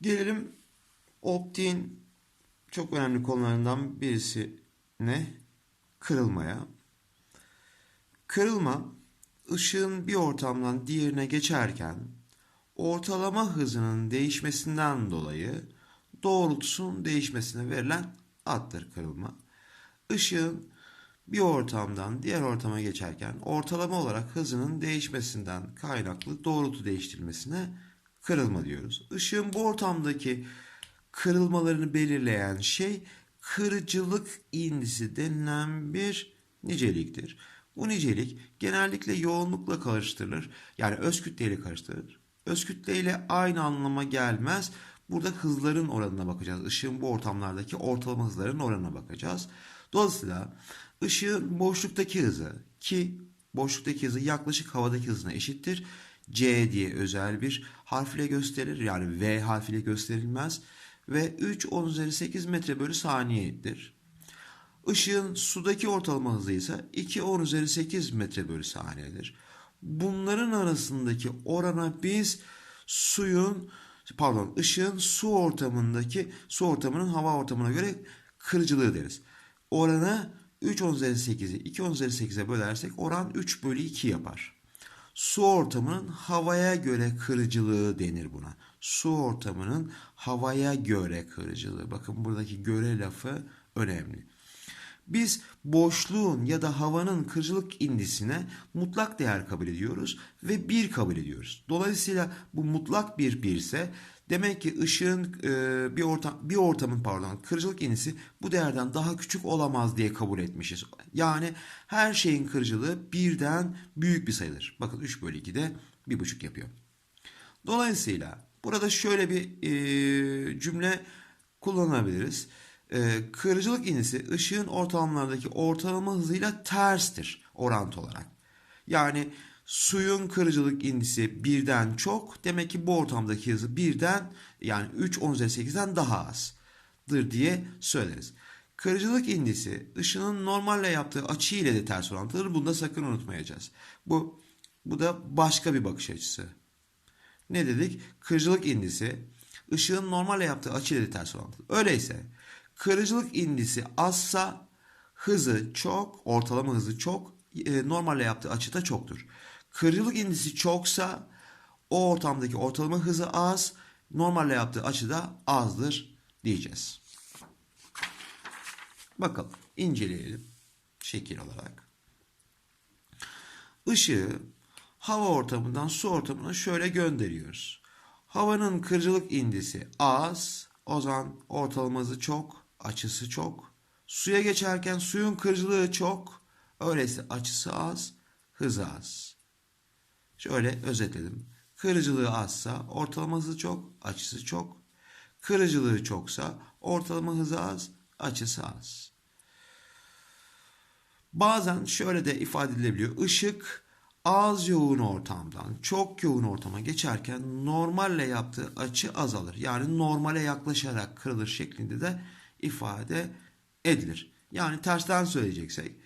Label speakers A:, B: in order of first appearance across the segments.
A: Gelelim optiğin çok önemli konularından birisi ne? Kırılmaya. Kırılma ışığın bir ortamdan diğerine geçerken ortalama hızının değişmesinden dolayı doğrultusunun değişmesine verilen addır kırılma. Işığın bir ortamdan diğer ortama geçerken ortalama olarak hızının değişmesinden kaynaklı doğrultu değiştirmesine kırılma diyoruz. Işığın bu ortamdaki kırılmalarını belirleyen şey kırıcılık indisi denilen bir niceliktir. Bu nicelik genellikle yoğunlukla karıştırılır. Yani öz kütleyle karıştırılır. Öz kütleyle aynı anlama gelmez. Burada hızların oranına bakacağız. Işığın bu ortamlardaki ortalama hızların oranına bakacağız. Dolayısıyla ışığın boşluktaki hızı ki boşluktaki hızı yaklaşık havadaki hızına eşittir. C diye özel bir harfle gösterilir. Yani V harfiyle gösterilmez. Ve 3 10 üzeri 8 metre bölü saniyedir. Işığın sudaki ortalama hızı ise 2 10 üzeri 8 metre bölü saniyedir. Bunların arasındaki orana biz suyun pardon ışığın su ortamındaki su ortamının hava ortamına göre kırıcılığı deriz. Oranı 3 10 üzeri 8'i 2 10 üzeri 8'e bölersek oran 3 bölü 2 yapar. Su ortamının havaya göre kırıcılığı denir buna. Su ortamının havaya göre kırıcılığı. Bakın buradaki göre lafı önemli. Biz boşluğun ya da havanın kırıcılık indisine mutlak değer kabul ediyoruz ve 1 kabul ediyoruz. Dolayısıyla bu mutlak bir 1 ise demek ki ışığın e, bir ortam bir ortamın pardon kırıcılık indisi bu değerden daha küçük olamaz diye kabul etmişiz. Yani her şeyin kırıcılığı birden büyük bir sayıdır. Bakın 3 bölü 2 de 1,5 yapıyor. Dolayısıyla burada şöyle bir e, cümle kullanabiliriz. E, kırıcılık indisi ışığın ortamlardaki ortalama hızıyla terstir orantı olarak. Yani suyun kırıcılık indisi birden çok demek ki bu ortamdaki hızı birden yani 3 10 üzeri 8'den daha azdır diye söyleriz. Kırıcılık indisi ışının normalle yaptığı açı ile de ters orantılıdır. Bunu da sakın unutmayacağız. Bu bu da başka bir bakış açısı. Ne dedik? Kırıcılık indisi ışığın normalle yaptığı açı ile de ters orantılı. Öyleyse kırıcılık indisi azsa hızı çok, ortalama hızı çok, e, normalle yaptığı açı da çoktur. Kırıcılık indisi çoksa o ortamdaki ortalama hızı az, normalle yaptığı açı da azdır diyeceğiz. Bakalım, inceleyelim şekil olarak. Işığı hava ortamından su ortamına şöyle gönderiyoruz. Havanın kırıcılık indisi az, o zaman ortalama hızı çok, açısı çok. Suya geçerken suyun kırıcılığı çok, öyleyse açısı az, hızı az. Şöyle özetledim. Kırıcılığı azsa ortalama hızı çok, açısı çok. Kırıcılığı çoksa ortalama hızı az, açısı az. Bazen şöyle de ifade edilebiliyor. Işık az yoğun ortamdan çok yoğun ortama geçerken normalle yaptığı açı azalır. Yani normale yaklaşarak kırılır şeklinde de ifade edilir. Yani tersten söyleyeceksek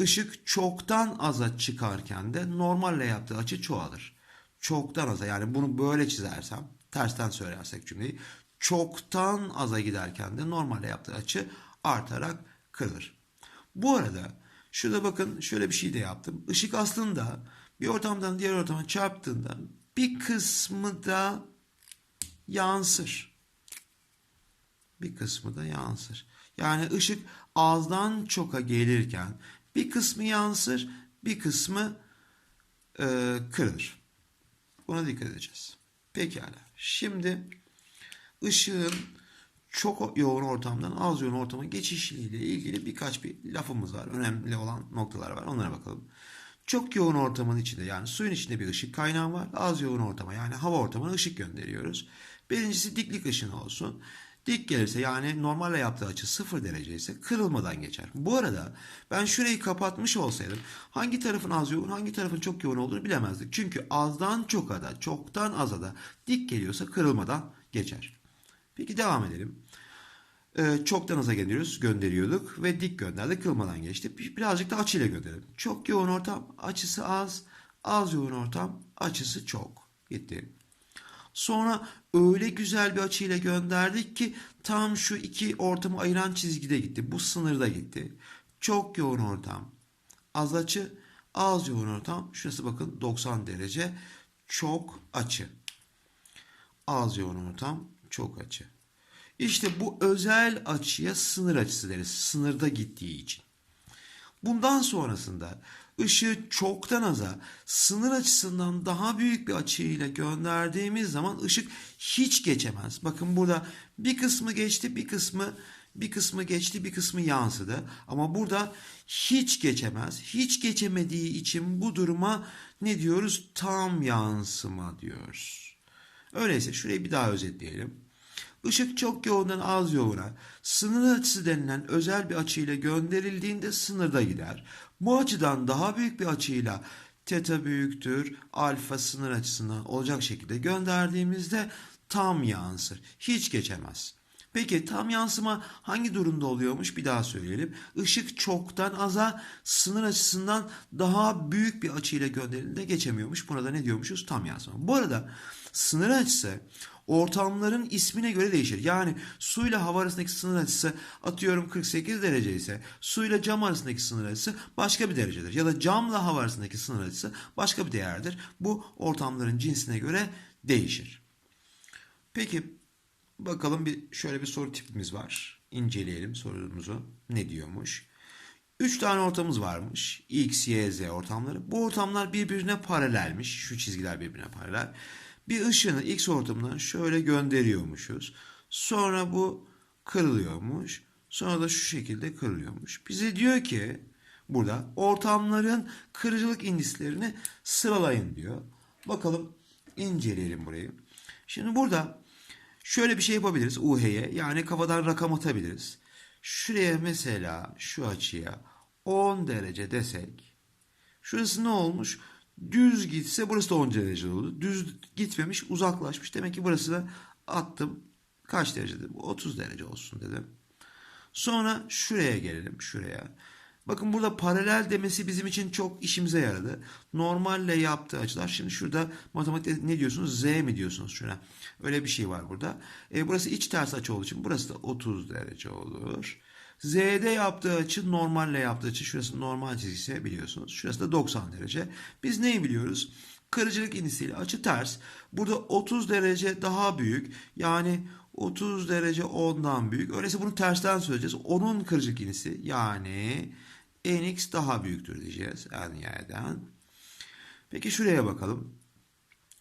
A: ışık çoktan aza çıkarken de normalle yaptığı açı çoğalır. Çoktan aza yani bunu böyle çizersem tersten söylersek cümleyi çoktan aza giderken de normalle yaptığı açı artarak kırılır. Bu arada şurada bakın şöyle bir şey de yaptım. Işık aslında bir ortamdan diğer ortama çarptığında bir kısmı da yansır. Bir kısmı da yansır. Yani ışık azdan çoka gelirken bir kısmı yansır, bir kısmı e, kırılır. Buna dikkat edeceğiz. Pekala. Şimdi ışığın çok yoğun ortamdan az yoğun ortama geçişiyle ilgili birkaç bir lafımız var. Önemli olan noktalar var. Onlara bakalım. Çok yoğun ortamın içinde yani suyun içinde bir ışık kaynağı var. Az yoğun ortama yani hava ortamına ışık gönderiyoruz. Birincisi diklik ışını olsun. Dik gelirse yani normalle yaptığı açı 0 derece ise kırılmadan geçer. Bu arada ben şurayı kapatmış olsaydım hangi tarafın az yoğun hangi tarafın çok yoğun olduğunu bilemezdik. Çünkü azdan çoka da çoktan aza da dik geliyorsa kırılmadan geçer. Peki devam edelim. Ee, çoktan aza gönderiyoruz, gönderiyorduk ve dik gönderdik kırılmadan geçti. Birazcık da açıyla gönderelim. Çok yoğun ortam açısı az, az yoğun ortam açısı çok. Gitti. Sonra öyle güzel bir açıyla gönderdik ki tam şu iki ortamı ayıran çizgide gitti. Bu sınırda gitti. Çok yoğun ortam. Az açı, az yoğun ortam. Şurası bakın 90 derece. Çok açı. Az yoğun ortam, çok açı. İşte bu özel açıya sınır açısı deriz. Sınırda gittiği için. Bundan sonrasında ışığı çoktan aza sınır açısından daha büyük bir açıyla gönderdiğimiz zaman ışık hiç geçemez. Bakın burada bir kısmı geçti, bir kısmı bir kısmı geçti, bir kısmı yansıdı. Ama burada hiç geçemez. Hiç geçemediği için bu duruma ne diyoruz? Tam yansıma diyoruz. Öyleyse şurayı bir daha özetleyelim. Işık çok yoğundan az yoğuna sınır açısı denilen özel bir açıyla gönderildiğinde sınırda gider. Bu açıdan daha büyük bir açıyla teta büyüktür alfa sınır açısından olacak şekilde gönderdiğimizde tam yansır. Hiç geçemez. Peki tam yansıma hangi durumda oluyormuş bir daha söyleyelim. Işık çoktan aza sınır açısından daha büyük bir açıyla gönderildiğinde geçemiyormuş. Burada ne diyormuşuz? Tam yansıma. Bu arada sınır açısı ortamların ismine göre değişir. Yani suyla hava arasındaki sınır açısı atıyorum 48 derece ise suyla cam arasındaki sınır açısı başka bir derecedir. Ya da camla hava arasındaki sınır açısı başka bir değerdir. Bu ortamların cinsine göre değişir. Peki bakalım bir şöyle bir soru tipimiz var. İnceleyelim sorumuzu. Ne diyormuş? 3 tane ortamımız varmış. X, Y, Z ortamları. Bu ortamlar birbirine paralelmiş. Şu çizgiler birbirine paralel bir ışını X ortamından şöyle gönderiyormuşuz. Sonra bu kırılıyormuş. Sonra da şu şekilde kırılıyormuş. Bize diyor ki burada ortamların kırıcılık indislerini sıralayın diyor. Bakalım inceleyelim burayı. Şimdi burada şöyle bir şey yapabiliriz UH'ye. Yani kafadan rakam atabiliriz. Şuraya mesela şu açıya 10 derece desek. Şurası ne olmuş? Düz gitse burası da 10 derece oldu. Düz gitmemiş uzaklaşmış. Demek ki burası da attım. Kaç derece dedim? 30 derece olsun dedim. Sonra şuraya gelelim. Şuraya. Bakın burada paralel demesi bizim için çok işimize yaradı. Normalle yaptığı açılar. Şimdi şurada matematikte ne diyorsunuz? Z mi diyorsunuz şuna? Öyle bir şey var burada. E, burası iç ters açı olduğu için burası da 30 derece olur. Z'de yaptığı açı normalle yaptığı açı. Şurası normal çizgisi biliyorsunuz. Şurası da 90 derece. Biz neyi biliyoruz? Kırıcılık indisiyle açı ters. Burada 30 derece daha büyük. Yani 30 derece 10'dan büyük. Öyleyse bunu tersten söyleyeceğiz. Onun kırıcılık indisi yani nx daha büyüktür diyeceğiz n y'den. Peki şuraya bakalım.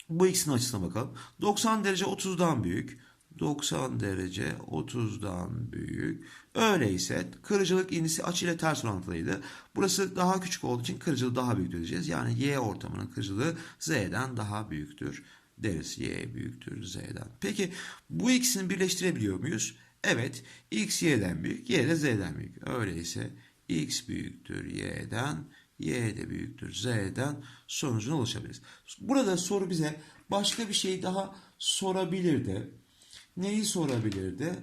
A: Bu x'in açısına bakalım. 90 derece 30'dan büyük. 90 derece 30'dan büyük. Öyleyse kırıcılık indisi açı ile ters orantılıydı. Burası daha küçük olduğu için kırıcılığı daha büyük diyeceğiz. Yani y ortamının kırıcılığı z'den daha büyüktür deriz. y büyüktür z'den. Peki bu ikisini birleştirebiliyor muyuz? Evet. x y'den büyük, y de z'den büyük. Öyleyse x büyüktür y'den, y de büyüktür z'den sonucuna ulaşabiliriz. Burada soru bize başka bir şey daha sorabilirdi neyi sorabilirdi?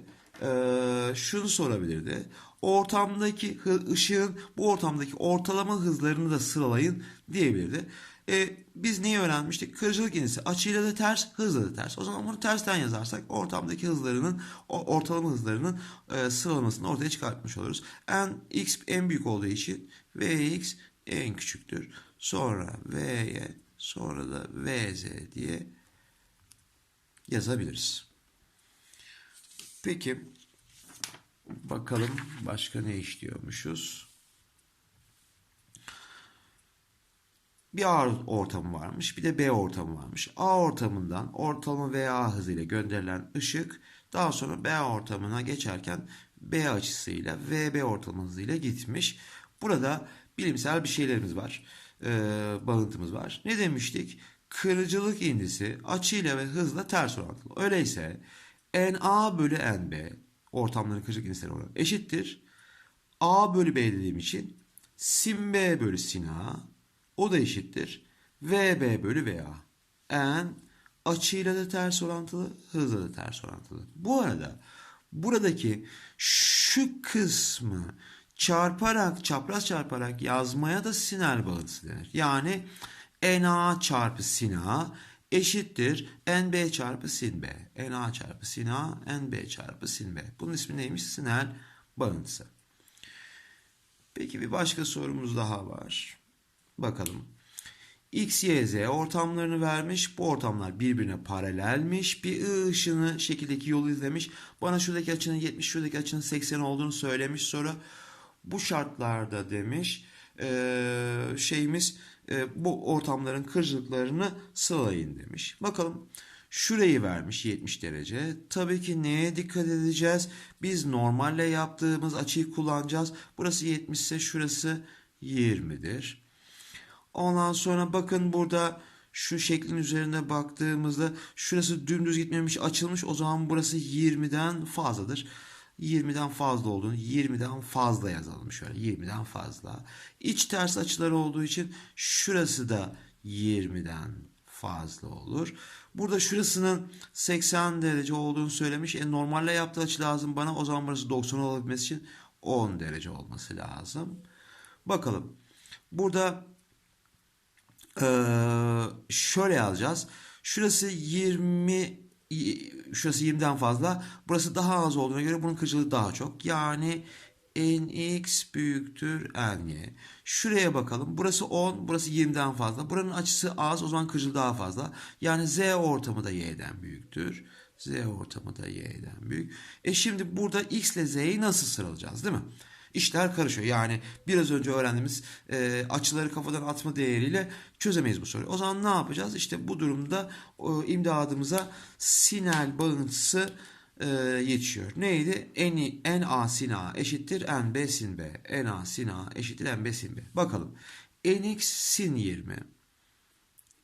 A: Ee, şunu sorabilirdi. Ortamdaki ışığın bu ortamdaki ortalama hızlarını da sıralayın diyebilirdi. Ee, biz neyi öğrenmiştik? Kırıcılık indisi açıyla da ters, hızla da ters. O zaman bunu tersten yazarsak ortamdaki hızlarının, ortalama hızlarının e, sıralamasını ortaya çıkartmış oluruz. n x en büyük olduğu için vx en küçüktür. Sonra vy, sonra da vz diye yazabiliriz. Peki bakalım başka ne işliyormuşuz? Bir A ortamı varmış, bir de B ortamı varmış. A ortamından ortalama VA hızıyla gönderilen ışık daha sonra B ortamına geçerken B açısıyla VB ortalama hızıyla gitmiş. Burada bilimsel bir şeylerimiz var, e, bağıntımız var. Ne demiştik? Kırıcılık indisi açıyla ve hızla ters orantılı. Öyleyse NA bölü NB ortamların kırıcılık indisleri oranı eşittir. A bölü B dediğim için sin B bölü sin A o da eşittir. VB bölü VA. N açıyla da ters orantılı, hızla da ters orantılı. Bu arada buradaki şu kısmı çarparak, çapraz çarparak yazmaya da sinel bağıntısı denir. Yani NA çarpı sin A eşittir nb çarpı sin b. na çarpı sin a, nb çarpı sin b. Bunun ismi neymiş? Sinel bağıntısı. Peki bir başka sorumuz daha var. Bakalım. X, Y, Z ortamlarını vermiş. Bu ortamlar birbirine paralelmiş. Bir I ışını şekildeki yolu izlemiş. Bana şuradaki açının 70, şuradaki açının 80 olduğunu söylemiş. Sonra bu şartlarda demiş eee, şeyimiz eee, bu ortamların kırıcılıklarını sıralayın demiş. Bakalım şurayı vermiş 70 derece. Tabii ki neye dikkat edeceğiz? Biz normalle yaptığımız açıyı kullanacağız. Burası 70 ise şurası 20'dir. Ondan sonra bakın burada şu şeklin üzerine baktığımızda şurası dümdüz gitmemiş açılmış. O zaman burası 20'den fazladır. 20'den fazla olduğunu 20'den fazla yazalım şöyle 20'den fazla. İç ters açılar olduğu için şurası da 20'den fazla olur. Burada şurasının 80 derece olduğunu söylemiş. E normalle yaptığı açı lazım bana. O zaman burası 90 olabilmesi için 10 derece olması lazım. Bakalım. Burada ee, şöyle yazacağız. Şurası 20 şurası 20'den fazla. Burası daha az olduğuna göre bunun kırıcılığı daha çok. Yani nx büyüktür ny. Şuraya bakalım. Burası 10, burası 20'den fazla. Buranın açısı az, o zaman kırıcılığı daha fazla. Yani z ortamı da y'den büyüktür. Z ortamı da y'den büyük. E şimdi burada x ile z'yi nasıl sıralayacağız değil mi? İşler karışıyor. Yani biraz önce öğrendiğimiz e, açıları kafadan atma değeriyle çözemeyiz bu soruyu. O zaman ne yapacağız? İşte bu durumda o, imdadımıza sinel bağıntısı e, yetişiyor. Neydi? N, NA sin A eşittir NB sin B. NA sin A eşittir NB sin B. Bakalım. NX sin 20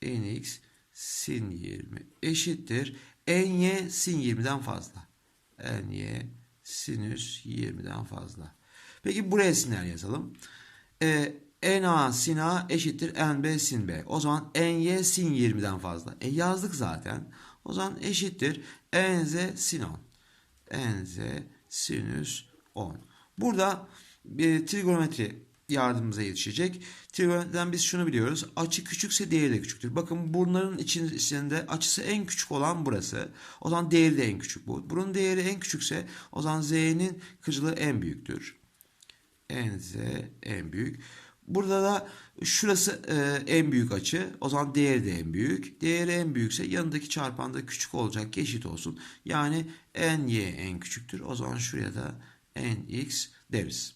A: NX sin 20 eşittir NY sin 20'den fazla. NY sinüs 20'den fazla. Peki buraya sinler yazalım. Ee, NA sin A eşittir NB sin B. O zaman NY sin 20'den fazla. E yazdık zaten. O zaman eşittir NZ sin 10. NZ sinüs 10. Burada bir trigonometri yardımımıza yetişecek. Trigonometriden biz şunu biliyoruz. Açı küçükse değeri de küçüktür. Bakın bunların içinde açısı en küçük olan burası. O zaman değeri de en küçük bu. Bunun değeri en küçükse o zaman z'nin kırıcılığı en büyüktür en z en büyük. Burada da şurası e, en büyük açı. O zaman değeri de en büyük. Değeri en büyükse yanındaki çarpan da küçük olacak eşit olsun. Yani en y en küçüktür. O zaman şuraya da en x deriz.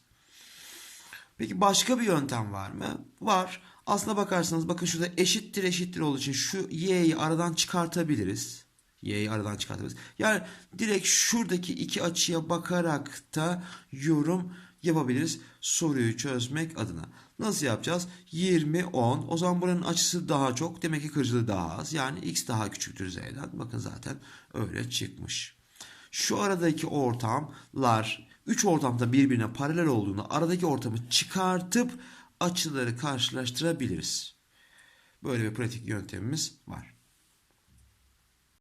A: Peki başka bir yöntem var mı? Var. Aslına bakarsanız bakın şurada eşittir eşittir olduğu için şu y'yi aradan çıkartabiliriz. Y'yi aradan çıkartabiliriz. Yani direkt şuradaki iki açıya bakarak da yorum yapabiliriz soruyu çözmek adına. Nasıl yapacağız? 20, 10. O zaman buranın açısı daha çok. Demek ki kırıcılığı daha az. Yani x daha küçüktür z'den. Bakın zaten öyle çıkmış. Şu aradaki ortamlar 3 ortamda birbirine paralel olduğunu aradaki ortamı çıkartıp açıları karşılaştırabiliriz. Böyle bir pratik yöntemimiz var.